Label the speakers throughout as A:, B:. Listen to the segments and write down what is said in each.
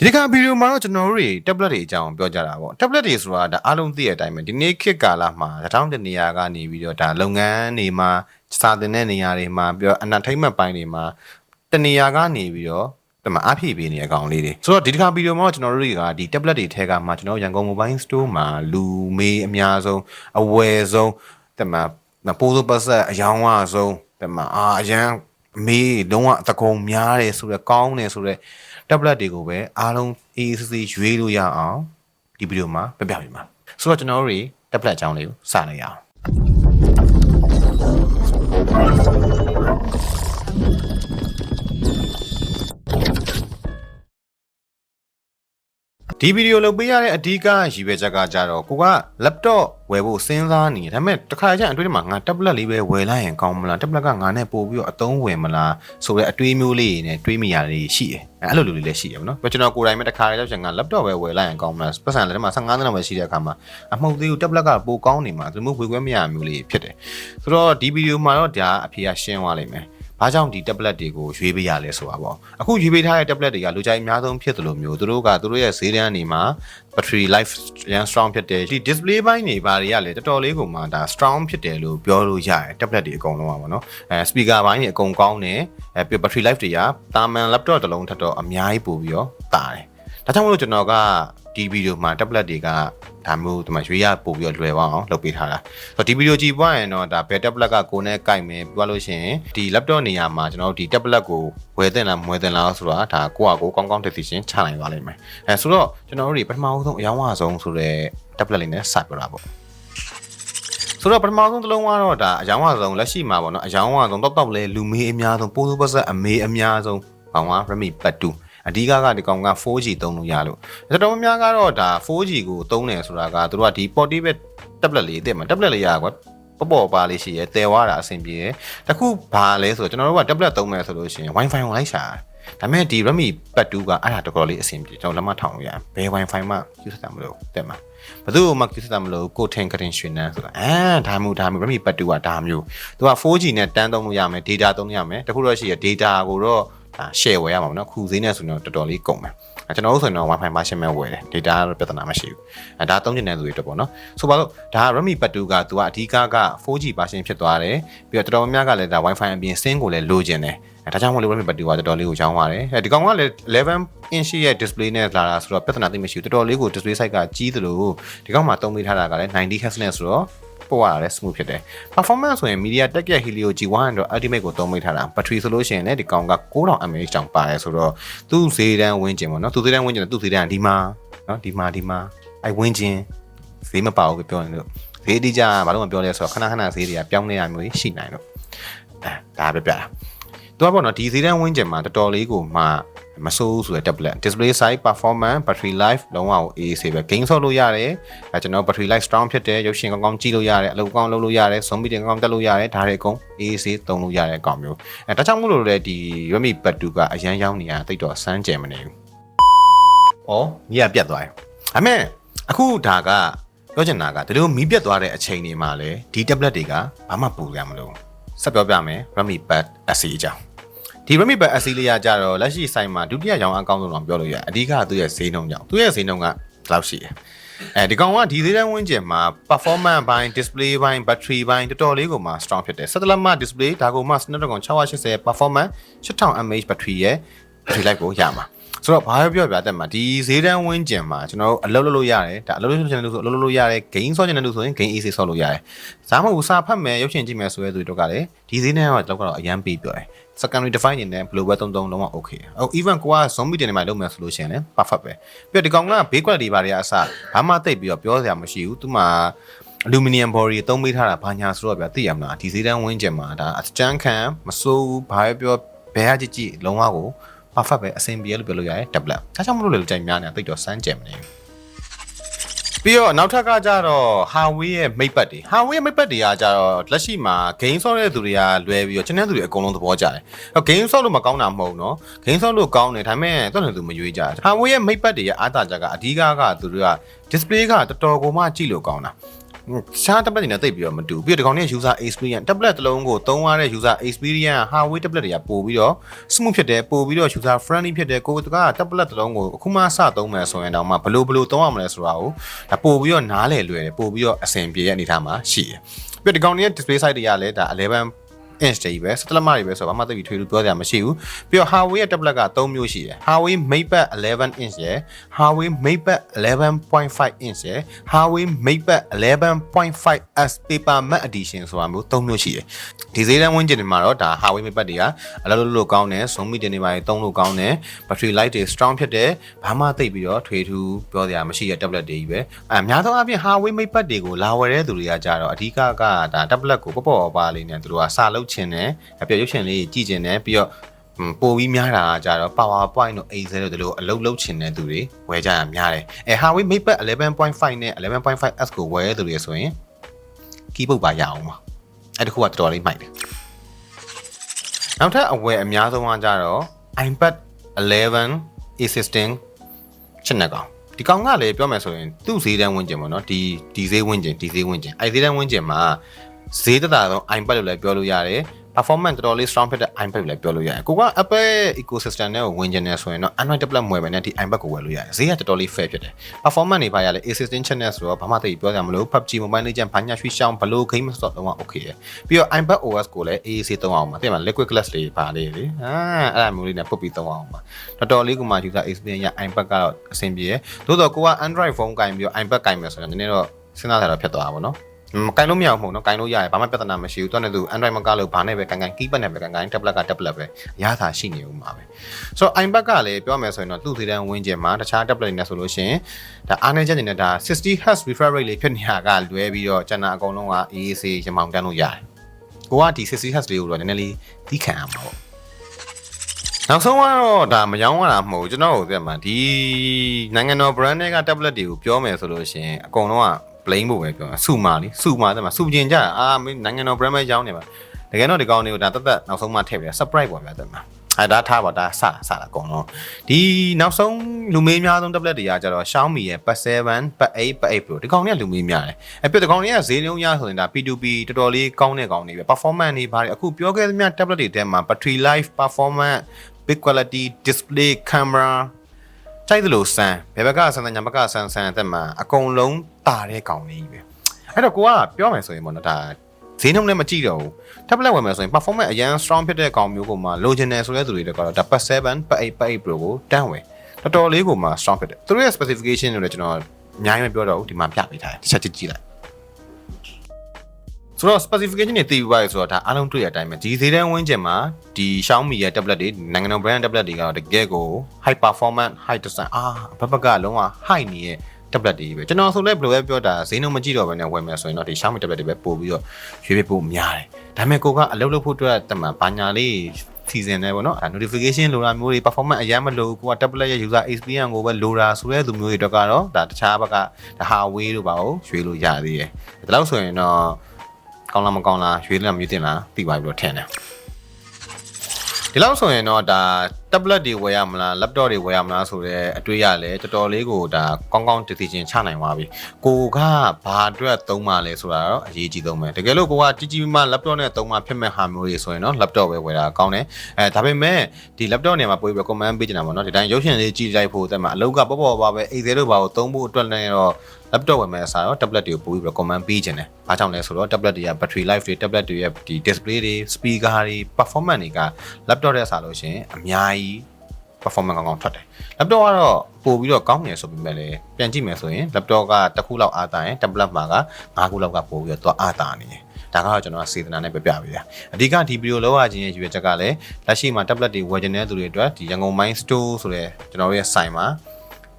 A: ဒီတစ်ခါဗီဒီယိုမှာတော့ကျွန်တော်တို့တွေ tablet တွေအကြောင်းပြောကြတာပေါ့ tablet တွေဆိုတာဒါအားလုံးသိတဲ့အတိုင်းပဲဒီနေ့ခေတ်ကာလမှာတထောင်တနေရာကနေပြီးတော့ဒါလုပ်ငန်းတွေမှာစာသင်တဲ့နေရာတွေမှာပြီးတော့အနာထိတ်မှတ်ပိုင်းတွေမှာတနေရာကနေပြီးတော့ဒီမှာအပြည့်ပေးနေတဲ့အကောင်လေးတွေဆိုတော့ဒီတစ်ခါဗီဒီယိုမှာတော့ကျွန်တော်တို့တွေကဒီ tablet တွေထဲကမှကျွန်တော်ရန်ကုန် mobile store မှာလူမေးအများဆုံးအဝယ်ဆုံးဒီမှာပိုးစိုးပတ်ဆက်အယောင်ဝဆုံးဒီမှာအာအရန် အမေးလုံးဝအတကုံများတယ်ဆိုတော့ကောင်းတယ်ဆိုတော့ tablet တွေကိုပဲအားလုံး AACC ရွေးလို့ရအောင်ဒီဗီဒီယိုမှာပြပြပေးမှာဆိုတော့ကျွန်တော်တို့တွေ tablet အကြောင်းလေးကိုစလိုက်ရအောင် ဒီဗီဒီယိုလုပ်ပေးရတဲ့အဓိကရည်ရွယ်ချက်ကကြတော့ကိုက laptop ဝယ်ဖို့စဉ်းစားနေတယ်ဒါပေမဲ့တစ်ခါကျရင်အတွေ့အကြုံမှာငါ tablet လေးပဲဝယ်လိုက်ရင်ကောင်းမလား tablet ကငါနဲ့ပို့ပြီးတော့အသုံးဝင်မလားဆိုတဲ့အတွေးမျိုးလေးတွေနဲ့တွေးမိရတွေရှိတယ်အဲ့လိုလူတွေလည်းရှိတယ်ဗောနော်ကျွန်တော်ကိုယ်တိုင်ပဲတစ်ခါရောက်ချင်ငါ laptop ပဲဝယ်လိုက်ရင်ကောင်းမလားပတ်စံလည်းထဲမှာ15နှစ်လောက်ပဲရှိတဲ့အခါမှာအမှုတ်သေးကို tablet ကပိုကောင်းနေမှာဒီလိုမျိုးဝယ်ခွင့်မရမျိုးလေးဖြစ်တယ်ဆိုတော့ဒီဗီဒီယိုမှာတော့ဒါအဖေကရှင်းသွားလိမ့်မယ် ဘာကြောင့်ဒီ tablet တွေကိုရွေးပေးရလဲဆိုတာပေါ့အခုရွေးပေးထားတဲ့ tablet တွေကလူကြိုက်အများဆုံးဖြစ်တယ်လို့မျိုးသူတို့ကသူတို့ရဲ့ဈေးတန်းနေမှာ battery life ရန် strong ဖြစ်တယ်ဒီ display ဘိုင်းတွေဘာတွေကလည်းတော်တော်လေးကိုမှဒါ strong ဖြစ်တယ်လို့ပြောလို့ရတယ် tablet တွေအကုန်လုံးပါပေါ့နော်အဲ speaker ဘိုင်းတွေအကုန်ကောင်းတယ်အဲပြီး battery life တွေကတာမန် laptop တစ်လုံးထက်တော့အများကြီးပိုပြီးတော့တာတယ်ဒါကြောင့်မလို့ကျွန်တော်က ဒီဗီဒီယိုမှာ tablet တွေကဒါမျိုးဒီမှာရွေးရပို့ပြီးတော့လွယ်ပါအောင်လုပ်ပေးထားတာဆိုတော့ဒီဗီဒီယိုကြည့်ပွားရင်တော့ဒါဘယ် tablet ကကိုယ်နဲ့ကိုက်မယ်ပြောလို့ရှိရင်ဒီ laptop နေရာမှာကျွန်တော်တို့ဒီ tablet ကိုဝယ်တင်လားမဝယ်တင်လားဆိုတာဒါကိုယ့်အကိုကောင်းကောင်း decision ချနိုင်ပါလိမ့်မယ်အဲဆိုတော့ကျွန်တော်တို့ဒီပထမဆုံးအယောင်းအဆုံးဆိုတဲ့ tablet လေးနဲ့စပြတာပေါ့ဆိုတော့ပထမဆုံးတစ်လုံးကတော့ဒါအယောင်းအဆုံးလက်ရှိမှာပေါ့နော်အယောင်းအဆုံးတောက်တောက်လဲလူမေးအများဆုံးပိုးစိုးပတ်ဆက်အမေးအများဆုံးကောင်က Redmi Pad 2 အဓိကကဒီကောင်က 4G သုံးလို့ရလို့တော်တော်များများကတော့ဒါ 4G ကိုသုံးတယ်ဆိုတာကသူတို့ကဒီ portable tablet လေးတက်မှာ tablet လေးရကွာပေါ့ပေါ့ပါလေးရှိရဲတဲဝါတာအဆင်ပြေတယ်တခုဘာလဲဆိုတော့ကျွန်တော်တို့က tablet သုံးမယ်ဆိုလို့ရှိရင် Wi-Fi ကိုလိုက်ရှာဒါပေမဲ့ဒီ Redmi Pad 2ကအဲ့ဒါတော်တော်လေးအဆင်ပြေကျွန်တော်လက်မထောင်လို့ရတယ်ဘယ် Wi-Fi မှ use တာမလို့တက်မှာဘယ်သူမှ use တာမလို့ကိုထင်ကတင်ရွှေနန်းဆိုတာအာဒါမျိုးဒါမျိုး Redmi Pad 2ကဒါမျိုးသူက 4G နဲ့တန်းသုံးလို့ရမယ် data သုံးလို့ရမယ်တခုတော့ရှိရ data ကိုတော့ဒါ share ဝယ်ရမှာပေါ့နော်ခုဈေးနဲ့ဆိုရင်တော့တော်တော်လေးကုန်မယ်အဲကျွန်တော်တို့ဆိုရင်တော့ Wi-Fi မရှင်းမဲ့ဝယ်တယ် data ကတော့ပြဿနာမရှိဘူးအဲဒါသုံးချင်တဲ့သူတွေအတွက်ပေါ့နော်ဆိုပါတော့ဒါက Redmi Pad 2ကသူကအဓိကက 4G version ဖြစ်သွားတယ်ပြီးတော့တော်တော်များများကလည်းဒါ Wi-Fi အပြင်စင်းကိုလည်းလိုချင်တယ်အဲဒါကြောင့်မို့လို့ Redmi Pad 2ကတော်တော်လေးကိုရောင်းပါတယ်အဲဒီကောင်ကလည်း11 inch ရဲ့ display နဲ့လာတာဆိုတော့ပြဿနာသိမရှိဘူးတော်တော်လေးကို display size ကကြီးသလိုဒီကောင်မှာသုံးပေးထားတာကလည်း 90 Hz နဲ့ဆိုတော့ ပို့ရတာလည်း smooth ဖြစ်တယ် performance ဆိုရင် MediaTek ရဲ့ Helio G100 Ultimate ကိုသုံးမိထားတာ battery ဆိုလို့ရှိရင်လည်းဒီကောင်က9000 mAh တောင်ပါတယ်ဆိုတော့သူ့ဈေးတန်းဝင်းကျင်ပေါ့နော်သူ့ဈေးတန်းဝင်းကျင်တယ်သူ့ဈေးတန်းဒီမှာနော်ဒီမှာဒီမှာအဲဝင်းကျင်ဈေးမပါဘူးပြောနေလို့ဈေးအတိအကျဘာလို့မပြောလဲဆိုတော့ခဏခဏဈေးတွေကပြောင်းနေတာမျိုးရှိနိုင်လို့အဲဒါပဲပြတာသူကပေါ့နော်ဒီဈေးတန်းဝင်းကျင်မှာတော်တော်လေးကိုမှ မဆိုးဆိုတဲ့ tablet display size performance battery life လုံးဝကို AC ပဲ game ဆော့လို့ရတယ်အဲကျွန်တော် battery life strong ဖြစ်တယ်ရုပ်ရှင်ကောင်းကောင်းကြည့်လို့ရတယ်အလုပ်ကောင်းလုပ်လို့ရတယ် zoom meeting ကောင်းတက်လို့ရတယ်ဒါတွေအကုန် AC သုံးလို့ရတဲ့အကောင်မျိုးအဲဒါကြောင့်မို့လို့လေဒီ Redmi Pad 2ကအရန်ရောက်နေတာတိတ်တော့စမ်းကြယ်မနေဘူး။ဩမြည်ကပြတ်သွားတယ်။ဒါပေမဲ့အခုဒါကပြောချင်တာကဒီလိုမီးပြတ်သွားတဲ့အချိန်တွေမှာလည်းဒီ tablet တွေကဘာမှပူကြမလို့ဆက်ပြောပြမယ် Redmi Pad SE အကြောင်း ဒီ Redmi Pad SE လေးရကြတော့လက်ရှိ site မှာဒုတိယရောင်းအကောင့်ဆုံးတော့ပြောလို့ရတယ်အဓိကသူ့ရဲ့ဈေးနှုန်းကြောင့်သူ့ရဲ့ဈေးနှုန်းကဘယ်လောက်ရှိလဲအဲဒီကောင်ကဒီဈေးတန်းဝန်းကျင်မှာ performance ဘိုင်း display ဘိုင်း battery ဘိုင်းတော်တော်လေးကိုမှ strong ဖြစ်တယ်17လက်မ display ဒါကိုမှ Snapdragon 680 performance 8000 mAh battery ရဲ့ battery life ကိုရမှာ ဆိုတော့ဘာပြောပြတဲ့မှာဒီဈေးတန်းဝန်းကျင်မှာကျွန်တော်တို့အလုပ်လုပ်လို့ရတယ်ဒါအလုပ်လုပ်ချင်တဲ့လူဆိုအလုပ်လုပ်လို့ရတယ် game ဆော့ချင်တဲ့လူဆိုရင် game AC ဆော့လို့ရတယ်ဇာမဟုတ်စာဖတ်မယ်ရုပ်ရှင်ကြည့်မယ်ဆိုတဲ့သူတို့ကလည်းဒီဈေးတန်းကတော့တော့အရန်ပေးပြောတယ် secondary define နေနဲ့ global 33လုံးဝ okay အော် even ကိုက zombie တင်နေမှလုပ်မယ်ဆိုလို့ရှိရင်လည်း perfect ပဲပြီးတော့ဒီကောင်က base quality ဘာတွေအစဘာမှတိတ်ပြီးတော့ပြောစရာမရှိဘူးသူမှ aluminum body သုံးပေးထားတာဘာညာဆိုတော့ဗျာသိရမလားဒီဈေးတန်းဝင်းကျင်မှာဒါအချမ်းခံမစိုးဘူးဘာပဲပြောဘဲဟာကြည့်ကြည့်လုံးဝကို perfect ပဲအဆင်ပြေလို့ပြောလို့ရတယ် tablet ဒါကြောင့်မလို့လေကြိုင်များနေတာတိတ်တော့စမ်းကြယ်မနေဘူးပြီးတော့နောက်ထပ်ကကြတော့ Huawei ရဲ့မိတ်ပတ်တွေ Huawei ရဲ့မိတ်ပတ်တွေကကြတော့လက်ရှိမှာ game ဆော့တဲ့သူတွေကလွဲပြီးတော့ကျန်တဲ့သူတွေအကုန်လုံးသဘောကျတယ်။ဟော game ဆော့လို့မကောင်းတာမဟုတ်နော်။ game ဆော့လို့ကောင်းတယ်ဒါပေမဲ့တော်တော်သူမရွေးကြဘူး။ Huawei ရဲ့မိတ်ပတ်တွေရဲ့အားသာချက်ကအဓိကကသူတို့က display ကတော်တော်ကိုမှကြည့်လို့ကောင်းတာ။ ရှား tablet တွေနဲ့တိတ်ပြီးတော့မတူဘူးပြီးတော့ဒီကောင်တွေက user experience tablet တစ်လုံးကိုသုံးရတဲ့ user experience Huawei tablet တွေကပို့ပြီးတော့ smooth ဖြစ်တယ်ပို့ပြီးတော့ user friendly ဖြစ်တယ်ကိုယ်က tablet တစ်လုံးကိုအခုမှစသုံးမယ်ဆိုရင်တော့မှဘလို့ဘလို့သုံးရမလဲဆိုတာကိုဒါပို့ပြီးတော့နားလည်လွယ်တယ်ပို့ပြီးတော့အဆင်ပြေတဲ့အနေအထားမှာရှိတယ်ပြီးတော့ဒီကောင်တွေက display size တွေကလည်းဒါ11 inch တွေပဲ17လက်မတွေပဲဆိုတော့ဘာမှသိပြီးထွေးလို့ပြောကြမရှိဘူးပြီးတော့ Huawei ရဲ့ tablet က3မျိုးရှိတယ် Huawei MatePad 11 inch ရယ် Huawei MatePad 11.5 inch ရယ် Huawei MatePad 11.5s Paper Matte Edition ဆိုတာမျိုး3မျိုးရှိတယ်ဒီဈေးတန်းဝန်းကျင်တွေမှာတော့ဒါ Huawei MatePad တွေကအလုပ်လုပ်လို့ကောင်းတယ် Zoom meeting တွေပါသုံးလို့ကောင်းတယ် battery life တွေ strong ဖြစ်တယ်ဘာမှသိပြီးတော့ထွေထူးပြောစရာမရှိတဲ့ tablet တွေကြီးပဲအဲအများသောအားဖြင့် Huawei MatePad တွေကိုလာဝယ်တဲ့သူတွေကကြတော့အဓိကကဒါ tablet ကိုပေါ့ပေါ့ပါလေးနဲ့သူတို့ကစလုပ်ချင်တယ်အပြည့်ရုပ်ရှင်လေးကြည့်ချင်တယ်ပြီးတော့ပိုပြီးများတာကကြတော့ PowerPoint တို့ Excel တို့ဒီလိုအလုပ်လုပ်ချင်တဲ့သူတွေဝယ်ကြရများတယ်အဲ Huawei MatePad 11.5နဲ့ 11.5s ကိုဝယ်ရတဲ့သူတွေဆိုရင် keyboard ပါရအောင်ပါအဲ့တခုကတော်တော်လေးမိုက်တယ်နောက်ထပ်အဝယ်အများဆုံးကကြတော့ iPad 11 A16 ချစ်နေကောင်ဒီကောင်ကလည်းပြောမယ်ဆိုရင်သူ့ဈေးတန်းဝန်းကျင်ပေါ့နော်ဒီဒီဈေးဝန်းကျင်ဒီဈေးဝန်းကျင်အဲ့ဈေးတန်းဝန်းကျင်မှာ ဈေးသက်သာဆုံး iPad လို့လည်းပြောလို့ရတယ် performance တော်တော်လေး strong ဖြစ်တဲ့ iPad လည်းပြောလို့ရတယ်ကိုက Apple ecosystem နဲ့ကိုဝင်ကျင်နေဆိုရင်တော့ Android tablet မွေပဲနဲ့ဒီ iPad ကိုဝယ်လို့ရတယ်ဈေးကတော်တော်လေး fair ဖြစ်တယ် performance တွေပါရလဲ A16 channel ဆိုတော့ဘာမှသိပြောကြမလို့ PUBG Mobile Legends ဘာညာရွှေရှောင်းဘလို့ game ဆိုတော့ okay ရပြီးတော့ iPad OS ကိုလည်း AAC သုံးအောင်ပါတဲ့မှာ liquid glass လေးပါလေးလေအာအဲ့ဒါမျိုးလေးနဲ့ပုတ်ပြီးသုံးအောင်ပါတော်တော်လေးကမှ user experience ရ iPad ကတော့အဆင်ပြေတယ်သို့တော့ကိုက Android phone ကင်ပြီးတော့ iPad ကင်မယ်ဆိုတော့နည်းနည်းတော့စဉ်းစားတာတော့ဖြစ်သွားတာပေါ့နော်မ ကင်လို့မရဘူးမဟုတ်နော်ကင်လို့ရတယ်ဘာမှပြဿနာမရှိဘူးတွန်းနေသူ Android မကလို့ဘာနဲ့ပဲကန်ကန် keypad နဲ့ပဲကန်ကန် tablet က tablet ပဲရတာရှိနေဦးမှာပဲဆိုတော့ iPad ကလည်းပြောမယ်ဆိုရင်တော့သူ့သေးတဲ့ဝင်းကျင်မှာတခြား tablet တွေနဲ့ဆိုလို့ရှိရင်ဒါအားနေချက်နေနဲ့ဒါ 60 Hz refresh rate လေးဖြစ်နေတာကလွဲပြီးတော့ကျန်တာအကုန်လုံးက AAC ရမောင်တန်းလို့ရတယ်ကိုကဒီ 60 Hz လေးကိုတော့နည်းနည်းလေးသီးခံရမှာပေါ့နောက်ဆုံးကတော့ဒါမယောင်းရတာမဟုတ်ဘူးကျွန်တော်တို့ကမှဒီနိုင်ငံတော် brand တွေက tablet တွေကိုပြောမယ်ဆိုလို့ရှိရင်အကုန်လုံးက blame ဖို့ပဲပြောတာစုမာလေစုမာတဲ့မှာစုကျင်ကြတာအာမင်းနိုင်ငံတော် brand ပဲရောင်းနေပါတကယ်တော့ဒီကောင်တွေကိုဒါတက်တက်နောက်ဆုံးမှထည့်ပြ surprise ပေါ့ဗျာတဲ့မှာအဲဒါထားပါဒါစတာစတာအကုန်လုံးဒီနောက်ဆုံးလူမေးများဆုံး tablet တွေကကြတော့ Xiaomi ရဲ့ Pad 7 Pad 8 Pad 8 Pro ဒီကောင်တွေကလူမေးများတယ်အဲပြဒီကောင်တွေကဈေးလုံးရဆိုရင်ဒါ P2P တော်တော်လေးကောင်းတဲ့ကောင်တွေပဲ performance တွေပါတယ်အခုပြောခဲ့သမျှ tablet တွေထဲမှာ battery life performance big quality display camera တိုက်သလိုစမ်းဘယ်ဘက်ကစမ်းတဲ့ညာဘက်ကစမ်းစမ်းအသက်မှာအကုန်လုံးတာတဲ့ကောင်လေးကြီးပဲအဲ့တော့ကိုကပြောမယ်ဆိုရင်ပေါ့နော်ဒါဈေးနှုန်းလည်းမကြည့်တော့ဘူး tablet ဝယ်မယ်ဆိုရင် performance အရင် strong ဖြစ်တဲ့ကောင်မျိုးကိုမှလိုချင်တယ်ဆိုတဲ့သူတွေတော့ဒါ Pad 7 Pad 8 Pad 8 Pro ကိုတန်းဝင်တော်တော်လေးကိုမှ strong ဖြစ်တယ်သူတို့ရဲ့ specification တွေလည်းကျွန်တော်အများကြီးမပြောတော့ဘူးဒီမှာပြပေးထားတယ်တစ်ချက်ကြည့်ကြည့်လိုက် ဆိုတော့ specification တွေသိပြီးပါရဆိုတော့ဒါအားလုံးတွေ့ရတဲ့အတိုင်းပဲဒီဈေးတန်းဝင်းကျင်မှာဒီ Xiaomi ရဲ့ tablet တွေနိုင်ငံတော် brand tablet တွေကတော့တကယ်ကို high performance high design အာဘက်ဘက်ကလုံးဝ high နေတဲ့ tablet တွေပဲကျွန်တော်ဆိုလည်းဘယ်လိုပဲပြောတာဈေးနှုန်းမကြည့်တော့ဘဲနဲ့ဝယ်မယ်ဆိုရင်တော့ဒီ Xiaomi tablet တွေပဲပို့ပြီးတော့ရွေးပြဖို့များတယ်ဒါပေမဲ့ကိုကအလုပ်လုပ်ဖို့အတွက်တမန်ဘာညာလေးစီစဉ်နေပေါ့နော် notification လိုတာမျိုးတွေ performance အရင်မလို့ကိုက tablet ရဲ့ user experience ကိုပဲလိုတာဆိုတဲ့သူမျိုးတွေတော့ကတော့ဒါတခြားဘက်ကဒါ Huawei တို့ပါကိုရွေးလို့ရသေးတယ်ဒါလို့ဆိုရင်တော့ ကောင်းလားမကောင်းလားရွေးလားမရွေးတင်လားသိပါပြီလို့ထင်တယ်ဒီလောက်ဆိုရင်တော့ဒါ tablet တွေဝယ်ရမလား laptop တွေဝယ်ရမလားဆိုတော့အတွေ့ရလဲတော်တော်လေးကိုဒါကောင်းကောင်း decision ချနိုင်သွားပြီကိုကဘာအတွက်သုံးမှလဲဆိုတာတော့အရေးကြီးဆုံးပဲတကယ်လို့ကိုကကြီးကြီးမား laptop နဲ့သုံးမှဖြစ်မဲ့ဟာမျိုးတွေဆိုရင်တော့ laptop ပဲဝယ်တာကောင်းတယ်အဲဒါပေမဲ့ဒီ laptop နေရာမှာပို့ပြီး recommend ပေးချင်တာပေါ့နော်ဒီတိုင်းရုပ်ရှင်လေးကြည့်လိုက်ဖို့တက်မှာအလုပ်ကပေါ့ပေါ့ပါပဲ Excel တို့ဘာကိုသုံးဖို့အတွက်လည်းတော့ laptop ဝယ်မယ်အစားတော့ tablet တွေကိုပို့ပြီး recommend ပေးချင်တယ်။ဘာကြောင့်လဲဆိုတော့ tablet တွေက battery life တွေ tablet တွေရဲ့ဒီ display တွေ speaker တွေ performance တွေက laptop တဲ့စားလို့ရှိရင်အများကြီး performance ကောင်းကောင်းထွက်တယ်။ laptop ကတော့ပို့ပြီးတော့ကောင်းနေဆိုပေမဲ့လည်းပြန်ကြည့်မယ်ဆိုရင် laptop ကတစ်ခုလောက်အားတာရင် tablet မှာက၅ခုလောက်ကပို့ပြီးတော့သွားအားတာနေတယ်။ဒါကတော့ကျွန်တော်စေတနာနဲ့ပြပြပေးတာအဓိကဒီဗီဒီယိုလောက်ရခြင်းရဲ့ရည်ရွယ်ချက်ကလည်းလက်ရှိမှာ tablet တွေဝယ်ချင်တဲ့သူတွေအတွက်ဒီရန်ကုန် Mind Store ဆိုတဲ့ကျွန်တော်တို့ရဲ့ site မှာ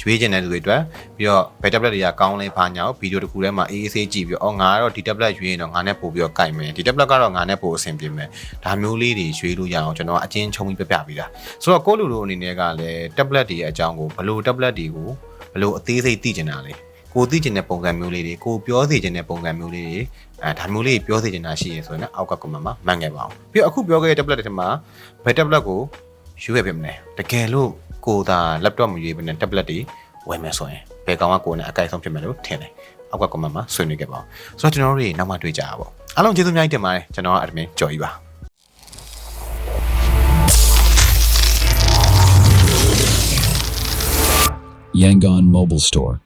A: ရွေးချင်တဲ့သူတွေအတွက်ပြီးတော့ဘယ် tablet တွေကကောင်းလဲဘာညာကိုဗီဒီယိုတစ်ခုထဲမှာအေးအေးဆေးကြည့်ပြီးတော့အော်ငါကတော့ဒီ tablet ရွေးရင်တော့ငါနဲ့ပို့ပြီးတော့ကြိုက်မယ်ဒီ tablet ကတော့ငါနဲ့ပို့အဆင်ပြေမယ်ဒါမျိုးလေးတွေရွေးလို့ရအောင်ကျွန်တော်အချင်းချုံပြီးပြပြပေးတာဆိုတော့ကိုလူလိုအနေနဲ့ကလည်း tablet တွေရဲ့အကြောင်းကိုဘလို့ tablet တွေကိုဘလို့အသေးစိတ်သိချင်တာလဲကိုသိချင်တဲ့ပုံစံမျိုးလေးတွေကိုပြောစီချင်တဲ့ပုံစံမျိုးလေးတွေအဲဒါမျိုးလေးပြောစီချင်တာရှိရင်ဆိုရင်လည်းအောက်က comment မှာမှန်ခဲ့ပါအောင်ပြီးတော့အခုပြောခဲ့တဲ့ tablet တွေမှာဘယ် tablet ကိုရွေးရပြမလဲတကယ်လို့ ကိုသာ laptop မရွေးဘဲနဲ့ tablet တွေဝယ်မယ်ဆိုရင်ဘယ်ကောင်ကကိုယ်နဲ့အကိုက်ဆုံးဖြစ်မယ်လို့ထင်တယ်အောက်က comment မှာဆွေးနွေးခဲ့ပါအောင်ဆိုတော့ကျွန်တော်တို့တွေနောက်မှတွေ့ကြရပါအားလုံးကျေးဇူးအများကြီးတင်ပါတယ်ကျွန်တော်ကအဒမင်ကြော်ကြီးပါ
B: Yangon Mobile Store.